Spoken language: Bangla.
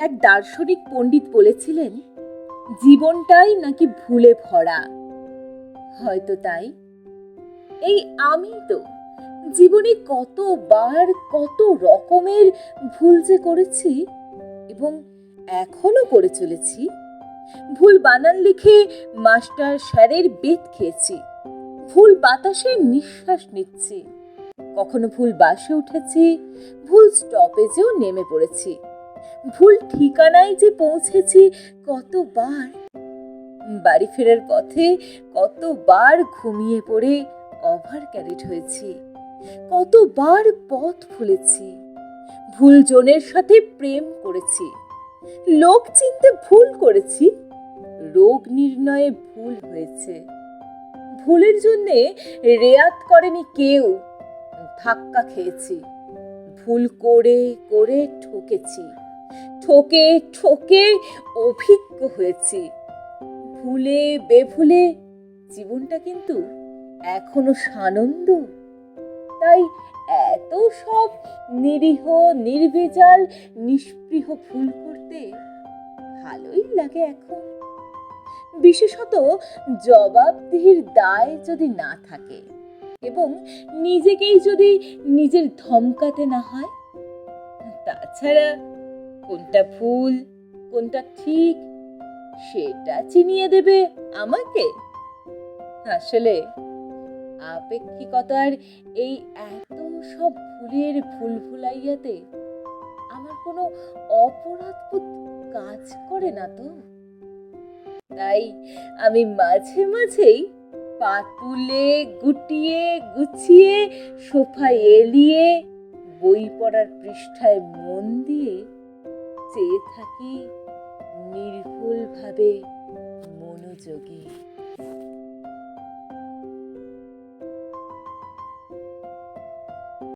এক দার্শনিক পণ্ডিত বলেছিলেন, জীবনটাই নাকি ভুলে ভরা। হয়তো তাই। এই আমি তো জীবনে কতবার কত রকমের ভুল যে করেছি এবং এখনও করে চলেছি। ভুল বানান লিখে মাস্টার স্যারের বেত খেয়েছি। ভুল বাতাসে নিঃশ্বাস নিচ্ছি। কখনো ভুল বাসে উঠেছি, ভুল স্টপেজেও নেমে পড়েছি। ভুল ঠিকানায় যে পৌঁছেছি কতবার? বাড়ি ফেরার পথে কতবার ঘুমিয়ে পড়ে ওভার ক্যারিড হয়েছি। কতবার পথ ভুলেছি। ভুল জনের সাথে প্রেম করেছি। লোক চিনতে ভুল করেছি। রোগ নির্ণয়ে ভুল হয়েছে। ভুলের জন্যে রেয়াত করেনি কেউ। ধাক্কা খেয়েছি। ভুল করে করে ঠকেছি। ঠকে ঠকে অভিজ্ঞ হয়েছি। ভুলে, বেভুলে জীবনটা কিন্তু এখনও সানন্দ। তাই এত সব নিরীহ নির্ভেজাল নিষ্পৃহ ভুল করতে ভালোই লাগে এখন। বিশেষত জবাবদিহির দায় যদি না থাকে এবং নিজেকেই যদি নিজের ধমকাতে না হয়, তাছাড়া কোনটা ভুল কোনটা ঠিক, সেটা চিনিয়ে দেবে আমাকে। আসলে আপেক্ষিকতার এই এত সব ভুলের ভুল ভুলাইয়াতে আমার কোনো অপরাধবোধ কাজ করে না তো। তাই আমি মাঝে মাঝেই পা তুলে গুটিয়ে গুছিয়ে সোফায় এলিয়ে বই পড়ার পৃষ্ঠায় মন দিয়ে চেয়ে থাকি নির্ভুলভাবে মনোযোগী।